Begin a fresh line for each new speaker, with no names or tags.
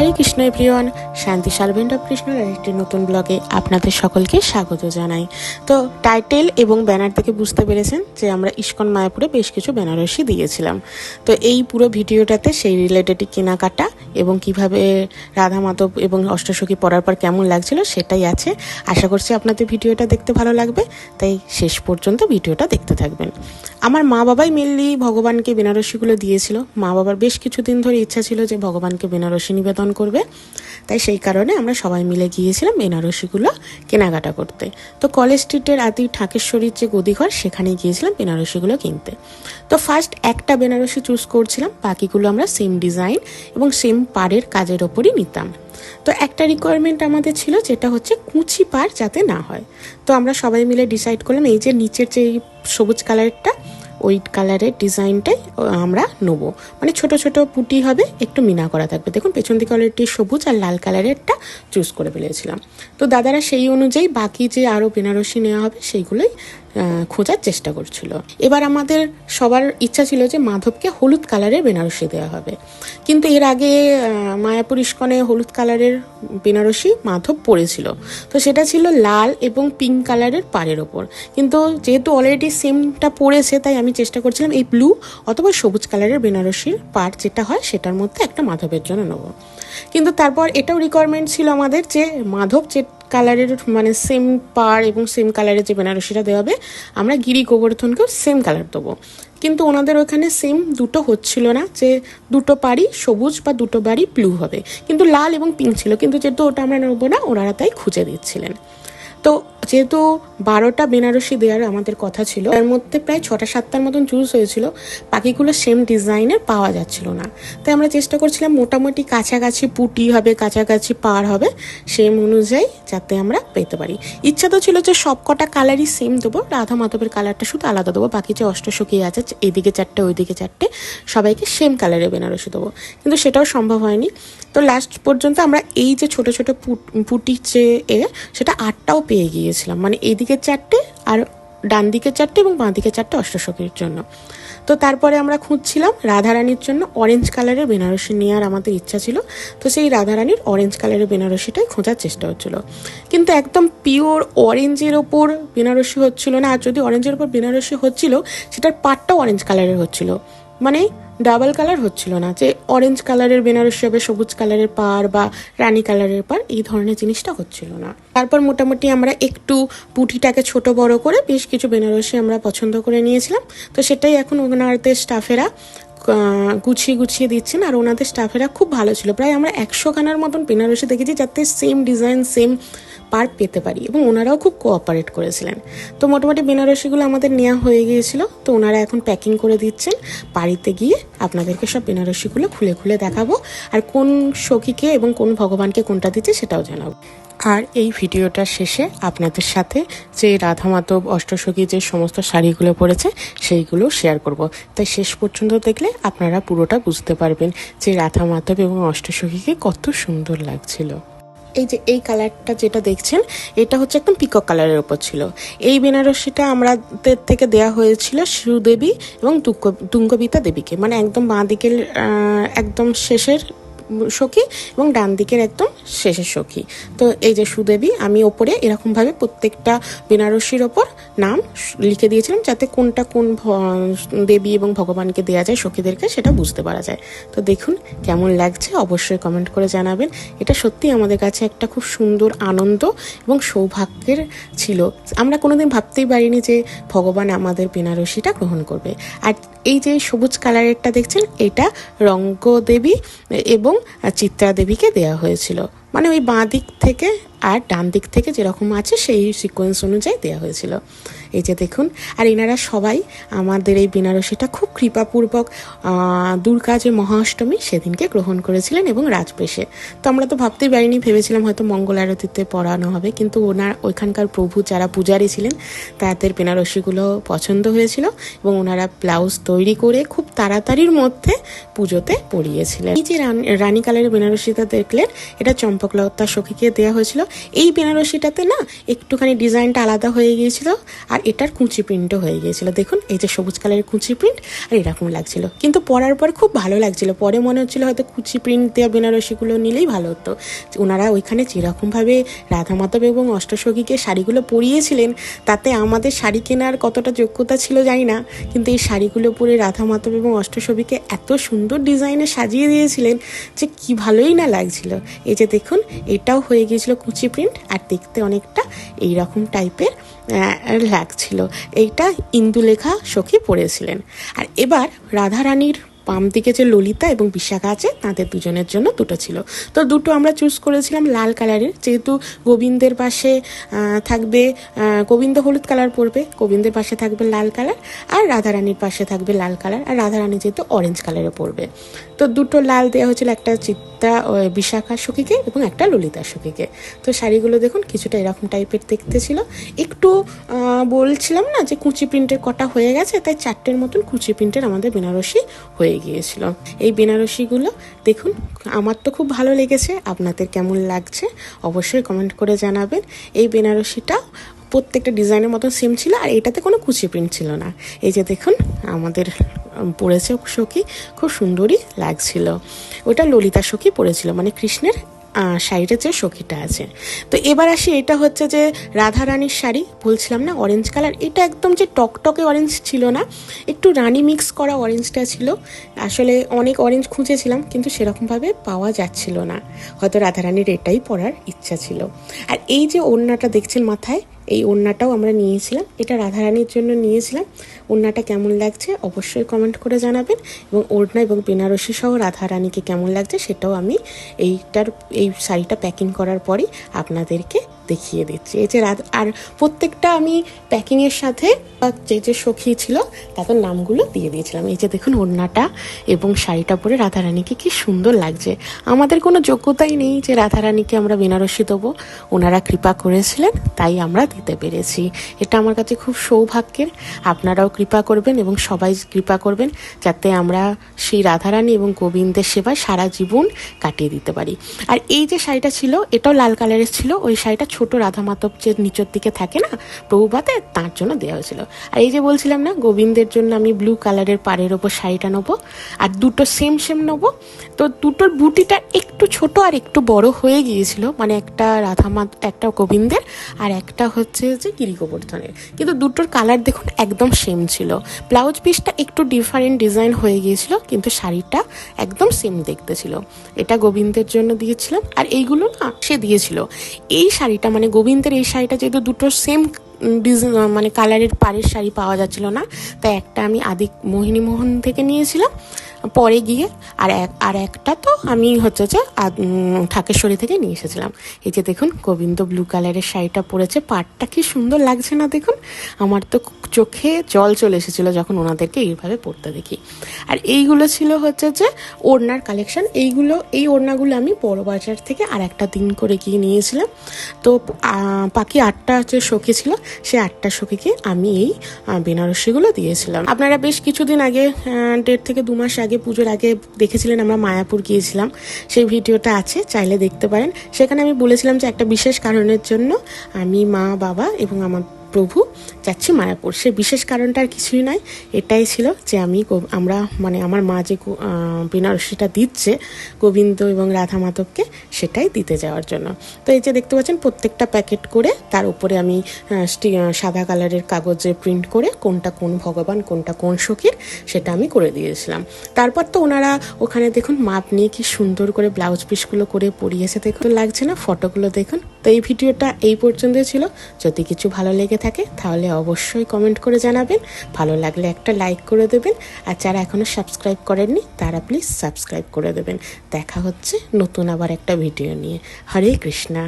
হরে কৃষ্ণ প্রিয়ন। শান্তি servant of কৃষ্ণর একটি নতুন ব্লগে আপনাদের সকলকে স্বাগত জানাই। তো টাইটেল এবং ব্যানার থেকে বুঝতে পেরেছেন যে আমরা ইস্কন মায়াপুরে বেশ কিছু বেনারসি দিয়েছিলাম। তো এই পুরো ভিডিওটাতে সেই রিলেটেড কেনাকাটা এবং কীভাবে রাধা মাধব এবং অষ্টসখী পড়ার পর কেমন লাগছিল সেটাই আছে। আশা করছি আপনাদের ভিডিওটা দেখতে ভালো লাগবে। তাই শেষ পর্যন্ত ভিডিওটা দেখতে থাকবেন। আমার মা বাবাই মেনলি ভগবানকে বেনারসিগুলো দিয়েছিল। মা বাবার বেশ কিছুদিন ধরে ইচ্ছা ছিল যে ভগবানকে বেনারসি নিবেদন করবে। তাই সেই কারণে আমরা সবাই মিলে গিয়েছিলাম বেনারসিগুলো কেনাকাটা করতে। তো কলেজ স্ট্রিটের আদি ঠাকেশ্বরীর যে গদিঘর সেখানে গিয়েছিলাম বেনারসিগুলো কিনতে। তো ফার্স্ট একটা বেনারসি চুজ করছিলাম, বাকিগুলো আমরা সেম ডিজাইন এবং সেম পাড়ের কাজের ওপরই নিতাম। তো একটা রিকোয়ারমেন্ট আমাদের ছিল যেটা হচ্ছে কুচি পাড় যাতে না হয়। তো আমরা সবাই মিলে ডিসাইড করলাম, এই যে নিচের যে সবুজ কালারেরটা ওই কালারের ডিজাইনটাই আমরা নেব। মানে ছোট ছোট পুটি হবে, একটু মিনা করা থাকবে। দেখুন, পেছন দিকে অলরেডি সবুজ আর লাল কালারেরটা চুজ করে ফেলেছিলাম। তো দাদারা সেই অনুযায়ী বাকি যে আরও বেনারসি নেওয়া হবে, সেইগুলোই খোঁজার চেষ্টা করছিল। এবার আমাদের সবার ইচ্ছা ছিল যে মাধবকে হলুদ কালারের বেনারসি দেওয়া হবে। কিন্তু এর আগে মায়াপুর ইস্কনে হলুদ কালারের বেনারসি মাধব পরেছিল। তো সেটা ছিল লাল এবং পিঙ্ক কালারের পাড়ের ওপর। কিন্তু যেহেতু অলরেডি সেমটা পড়েছে তাই আমি চেষ্টা করছিলাম এই ব্লু অথবা সবুজ কালারের বেনারসির পাড় যেটা হয়, সেটার মধ্যে একটা মাধবের জন্য নেব। কিন্তু তারপর এটাও রিকোয়ারমেন্ট ছিল আমাদের যে মাধব যে কালারের মানে সেম পার এবং সেম কালারের যে বেনারসিটা দেওয়া হবে, আমরা গিরি গোবর্ধনকেও সেম কালার দেবো। কিন্তু ওনাদের ওখানে সেম দুটো হচ্ছিল না যে দুটো পাড়ি সবুজ বা দুটো বাড়ি ব্লু হবে। কিন্তু লাল এবং পিঙ্ক ছিল, কিন্তু যেহেতু ওটা আমরা নেব না, ওনারা তাই খুঁজে দিচ্ছিলেন। তো যেহেতু বারোটা বেনারসি দেওয়ার আমাদের কথা ছিল তার মধ্যে প্রায় ছটা সাতটার মতন চুজ হয়েছিল, বাকিগুলো সেম ডিজাইনের পাওয়া যাচ্ছিল না। তাই আমরা চেষ্টা করছিলাম মোটামুটি কাছাকাছি পুটি হবে, কাছাকাছি পার হবে সেম অনুযায়ী যাতে আমরা পেতে পারি। ইচ্ছা তো ছিল যে সব কটা কালারই সেম দেবো, রাধা মাধবের কালারটা শুধু আলাদা দেবো, বাকি যে অষ্টসখী আছে, এদিকে চারটে, ওইদিকে চারটে, সবাইকে সেম কালারের বেনারসি দেবো। কিন্তু সেটাও সম্ভব হয়নি। তো লাস্ট পর্যন্ত আমরা এই যে ছোট ছোট পুট- পুটির যে এ, সেটা আটটাও পেয়ে গিয়েছিলাম মানে এইদিকে চারটে আর ডান দিকে চারটে এবং বাঁ দিকে চারটে অষ্টসখীর জন্য। তো তারপরে আমরা খুঁজছিলাম রাধারানীর জন্য অরেঞ্জ কালারের বেনারসি নেওয়ার আমাদের ইচ্ছা ছিল। তো সেই রাধারানীর অরেঞ্জ কালারের বেনারসিটাই খোঁজার চেষ্টা হচ্ছিল। কিন্তু একদম পিওর অরেঞ্জের ওপর বেনারসি হচ্ছিল না। আর যদি অরেঞ্জের ওপর বেনারসি হচ্ছিল, সেটার পাটটাও অরেঞ্জ কালারের হচ্ছিল। মানে ডাবল কালার হচ্ছিল না, যে অরেঞ্জ কালারের বেনারসি হবে সবুজ কালারের পার বা রানী কালারের পার এই ধরনের জিনিসটা হচ্ছিল না। তারপর মোটামুটি আমরা একটু পুঁটিটাকে ছোট বড় করে বেশ কিছু বেনারসি আমরা পছন্দ করে নিয়েছিলাম। তো সেটাই এখন ওনাদের স্টাফেরা গুছিয়ে গুছিয়ে দিচ্ছেন আর ওনাদের স্টাফেরা খুব ভালো ছিল। প্রায় আমরা একশো খানার মতন বেনারসি দেখেছি যাতে সেম ডিজাইন সেম পার পেতে পারি এবং ওনারাও খুব কোঅপারেট করেছিলেন। তো মোটামুটি বেনারসিগুলো আমাদের নেওয়া হয়ে গিয়েছিল, তো ওনারা এখন প্যাকিং করে দিচ্ছেন। বাড়িতে গিয়ে আপনাদেরকে সব বেনারসিগুলো খুলে খুলে দেখাবো আর কোন সখীকে এবং কোন ভগবানকে কোনটা দিচ্ছে সেটাও জানাব। আর এই ভিডিওটার শেষে আপনাদের সাথে যে রাধা মাধব অষ্টসখী যে সমস্ত শাড়িগুলো পরেছে সেইগুলো শেয়ার করব। তাই শেষ পর্যন্ত দেখলে আপনারা পুরোটা বুঝতে পারবেন যে রাধা মাধব এবং অষ্টসখীকে কত সুন্দর লাগছিল। এই যে এই কালারটা যেটা দেখছেন, এটা হচ্ছে একদম পিকক কালারের ওপর ছিল। এই বেনারসিটা আমাদের থেকে দেয়া হয়েছিল শ্রীদেবী এবং তুঙ্গ তুঙ্গবিতা দেবীকে। মানে একদম বাঁ দিকের একদম শেষের সখী এবং ডান দিকের একদম শেষের সখী। তো এই যে সুদেবী, আমি ওপরে এরকমভাবে প্রত্যেকটা বেনারসির ওপর নাম লিখে দিয়েছিলাম যাতে কোনটা কোন দেবী এবং ভগবানকে দেওয়া যায় সখীদেরকে সেটা বুঝতে পারা যায়। তো দেখুন কেমন লাগছে, অবশ্যই কমেন্ট করে জানাবেন। এটা সত্যি আমাদের কাছে একটা খুব সুন্দর আনন্দ এবং সৌভাগ্যের ছিল। আমরা কোনোদিন ভাবতেই পারিনি যে ভগবান আমাদের বেনারসিটা গ্রহণ করবে। আর এই যে সবুজ কালারেরটা দেখছেন, এটা রঙ্গদেবী এবং চিত্রা দেবীকে দেওয়া হয়েছিল। মানে ওই বাঁ দিক থেকে আর ডান দিক থেকে যেরকম আছে সেই সিকোয়েন্স অনুযায়ী দেওয়া হয়েছিল। এই যে দেখুন, আর এনারা সবাই আমাদের এই বেনারসিটা খুব কৃপাপূর্বক দুর্গা যে মহাষ্টমী সেদিনকে গ্রহণ করেছিলেন এবং রাজবেশে। তো আমরা তো ভাবতেই পারিনি, ভেবেছিলাম হয়তো মঙ্গল আরতিতে পড়ানো হবে, কিন্তু ওনার, ওইখানকার প্রভু যারা পূজারী ছিলেন, তাদের বেনারসিগুলো পছন্দ হয়েছিল এবং ওনারা ব্লাউজ তৈরি করে খুব তাড়াতাড়ির মধ্যে পুজোতে পরিয়েছিলেন এই যে রান- কালারের বেনারসিটা দেখলেন, এটা চম্পকলতা সখীকে দেওয়া হয়েছিল। এই বেনারসিটাতে না একটুখানি ডিজাইনটা আলাদা হয়ে গিয়েছিল, আর এটার কুঁচি প্রিন্টও হয়ে গিয়েছিল। দেখুন, এই যে সবুজ কালারের কুঁচি প্রিন্ট আর এরকম লাগছিল। কিন্তু পরার পর খুব ভালো লাগছিল। পরে মনে হচ্ছিল হয়তো কুচি প্রিন্ট দেওয়া বেনারসিগুলো নিলেই ভালো হতো। ওনারা ওইখানে যেরকমভাবে রাধা মাধব এবং অষ্টসখীকে শাড়িগুলো পরিয়েছিলেন, তাতে আমাদের শাড়ি কেনার কতটা যোগ্যতা ছিল জানি না, কিন্তু এই শাড়িগুলো পরে রাধা মাধব এবং অষ্টসখীকে এত সুন্দর ডিজাইনে সাজিয়ে দিয়েছিলেন যে কি ভালোই না লাগছিল। এই যে দেখুন, এটাও হয়ে গিয়েছিল কুচি প্রিন্ট আর দেখতে অনেকটা এই রকম টাইপের লাগছিল। এইটা ইন্দুলেখা সখী পড়েছিলেন। আর এবার রাধারানীর বাম দিকে যে ললিতা এবং বিশাখা আছে, তাদের দুজনের জন্য দুটো ছিল। তো দুটো আমরা চুজ করেছিলাম লাল কালারের যেহেতু গোবিন্দের পাশে থাকবে গোবিন্দ হলুদ কালার পরবে, গোবিন্দের পাশে থাকবে লাল কালার আর রাধারানীর পাশে থাকবে লাল কালার আর রাধারানী যেহেতু অরেঞ্জ কালারে পরবে। তো দুটো লাল দেওয়া হয়েছিল, একটা চিত্রা ও, বিশাখা সখীকে এবং একটা ললিতা সখীকে। তো শাড়িগুলো দেখুন, কিছুটা এরকম টাইপের দেখতে ছিল। একটু বলছিলাম না যে কুচি প্রিন্টের কটা হয়ে গেছে, তাই চারটের মতন কুচি প্রিন্টের আমাদের বেনারসি হয়ে গিয়েছিল। এই বেনারসিগুলো দেখুন, আমার তো খুব ভালো লেগেছে, আপনাদের কেমন লাগছে অবশ্যই কমেন্ট করে জানাবেন। এই বেনারসিটা প্রত্যেকটা ডিজাইনের মতো সেম ছিল আর এটাতে কোনো কুচি প্রিন্ট ছিল না। এই যে দেখুন, আমাদের পড়েছে সখী, খুব সুন্দরই লাগছিল। ওটা ললিতা সখী পড়েছিল মানে কৃষ্ণের শাড়িটা যে সখীটা আছে। তো এবার আসি, এটা হচ্ছে যে রাধা রানীর শাড়ি, বলছিলাম না অরেঞ্জ কালার এটা একদম যে টকটকে অরেঞ্জ ছিল না, একটু রানী মিক্স করা অরেঞ্জটা ছিল। আসলে অনেক অরেঞ্জ খুঁজেছিলাম, কিন্তু সেরকমভাবে পাওয়া যাচ্ছিল না। হয়তো রাধা রানীর এটাই পরার ইচ্ছা ছিল। আর এই যে ওড়নাটা দেখছেন মাথায় এই ওড়নাটাও আমরা নিয়েছিলাম। এটা রাধারানীর জন্য নিয়েছিলাম। ওড়নাটা কেমন লাগছে অবশ্যই কমেন্ট করে জানাবেন এবং ওড়না এবং বেনারসি সহ রাধারানীকে কেমন লাগছে সেটাও আমি এইটার, এই শাড়িটা প্যাকিং করার পরই আপনাদেরকে দেখিয়ে দিচ্ছি। এই যে আর প্রত্যেকটা আমি প্যাকিংয়ের সাথে যে যে সখী ছিল, তাদের নামগুলো দিয়ে দিয়েছিলাম। এই যে দেখুন ওড়নাটা এবং শাড়িটা পরে রাধারানীকে কি সুন্দর লাগছে। আমাদের কোনো যোগ্যতাই নেই যে রাধারানীকে আমরা বেনারসি দেবো। ওনারা কৃপা করেছিলেন, তাই আমরা দিতে পেরেছি। এটা আমার কাছে খুব সৌভাগ্যের। আপনারাও কৃপা করবেন এবং সবাই কৃপা করবেন যাতে আমরা সেই রাধারানী এবং গোবিন্দের সেবায় সারা জীবন কাটিয়ে দিতে পারি। আর এই যে শাড়িটা ছিল, এটাও লাল কালারের ছিল, ওই শাড়িটা ছোট রাধা মাধব যে নিচের দিকে থাকে না, প্রভুপাতে তার জন্য দেওয়া হয়েছিল। আর এই যে বলছিলাম না, গোবিন্দের জন্য আমি ব্লু কালারের পাড়ের ওপর শাড়িটা নেব, আর দুটো সেম সেম নেব। তো দুটোর বুটিটা একটু ছোট আর একটু বড় হয়ে গিয়েছিল মানে একটা রাধা মাধ একটা গোবিন্দের, আর একটা হচ্ছে যে গিরি গোবর্ধনের কিন্তু দুটোর কালার দেখুন একদম সেম ছিল। ব্লাউজ পিসটা একটু ডিফারেন্ট ডিজাইন হয়ে গিয়েছিল, কিন্তু শাড়িটা একদম সেম দেখতে ছিল। এটা গোবিন্দের জন্য দিয়েছিলাম, আর এইগুলো না সে দিয়েছিল। এই শাড়িটা মানে গোবিন্দের এই শাড়িটা যেহেতু দুটো সেম ডিজাইন মানে কালারের পাড়ের শাড়ি পাওয়া যাচ্ছিল না, তাই একটা আমি আদি মোহিনী মোহন থেকে নিয়েছিলাম। পরে গিয়ে আর এক আর একটা তো আমি হচ্ছে যে উম, থেকে নিয়ে এসেছিলাম। এই যে দেখুন গোবিন্দ ব্লু কালারের শাড়িটা পরেছে। পাটটা কি সুন্দর লাগছে না দেখুন? আমার তো চোখে জল চলে এসেছিল যখন ওনাদেরকে এইভাবে পরতে দেখি। আর এইগুলো ছিল হচ্ছে যে ওড়নার কালেকশন এইগুলো এই ওড়নাগুলো আমি বড় বাজার থেকে আর একটা দিন করে গিয়ে নিয়েছিলাম। তো বাকি আটটা হচ্ছে সখী ছিল সে আটটা সখীকে আমি এই বেনারসিগুলো দিয়েছিলাম। আপনারা বেশ কিছুদিন আগে দেড় থেকে দু মাস আগে পুজোর আগে দেখেছিলেন আমরা মায়াপুর গিয়েছিলাম। সেই ভিডিওটা আছে, চাইলে দেখতে পারেন। সেখানে আমি বলেছিলাম যে একটা বিশেষ কারণের জন্য আমি মা, বাবা এবং আমার প্রভু, যাচ্ছি মায়াপুর। সে বিশেষ কারণটা আর কিছুই নয় এটাই ছিল যে আমি আমরা মানে আমার মা যে বেনারসিটা দিচ্ছে গোবিন্দ এবং রাধা মাধবকে, সেটাই দিতে যাওয়ার জন্য। তো এই যে দেখতে পাচ্ছেন, প্রত্যেকটা প্যাকেট করে তার উপরে আমি সাদা কালারের কাগজে প্রিন্ট করে কোনটা কোন ভগবান, কোনটা কোন সখীর, সেটা আমি করে দিয়েছিলাম। তারপর তো ওনারা ওখানে দেখুন মাপ নিয়ে কি সুন্দর করে ব্লাউজ পিসগুলো করে পরিয়েছে। দেখুন, লাগছে না, ফটোগুলো দেখুন। তো এই ভিডিওটা এই পর্যন্তই ছিল। যদি কিছু ভালো লেগে থাকে, তাহলে অবশ্যই কমেন্ট করে জানাবেন। ভালো লাগলে একটা লাইক করে দেবেন। আর যারা এখনও সাবস্ক্রাইব করেননি, তারা প্লিজ সাবস্ক্রাইব করে দেবেন। দেখা হচ্ছে নতুন আবার একটা ভিডিও নিয়ে। হরে কৃষ্ণা।